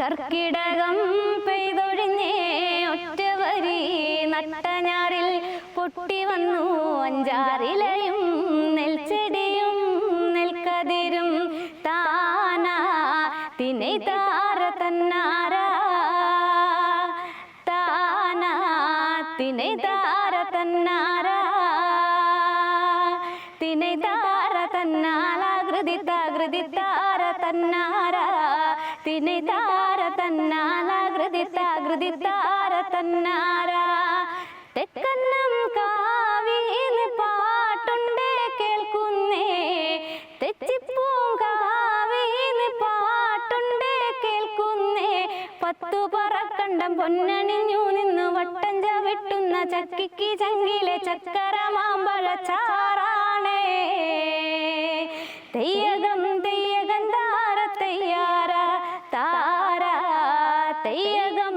കർക്കിടകം പെയ്തൊഴിഞ്ഞേ ഒറ്റവരി നട്ടഞ്ഞാറിൽ പൊട്ടി വന്നു. അഞ്ചാറിലയും നെൽച്ചെടിയും നെൽക്കതിരും താനാ. തിനെ താര തന്നാര? താനാ. തിനെ താര തന്നാര? തിനെ താര തന്നാലാകൃതി താകൃതി താര തന്നാര? തിനെ താര തന്നാലാകൃതി താകൃതി താര തന്നാരാ? തെക്കന്നം കാവിയിൽ പാട്ടുണ്ടേ കേൾക്കുന്നേ. തെച്ചിപ്പൂങ്കാവിന്ന് പാട്ടുണ്ടേ കേൾക്കുന്നേ. പത്തു പറക്കണ്ടം പൊന്നണിഞ്ഞു നിന്ന് വട്ടം ചവിട്ടുന്ന ചക്കിക്ക് ചങ്കിലെ ചക്കര മാമ്പഴ ചാറാണേ. തെയ്യകം തെയ്യകം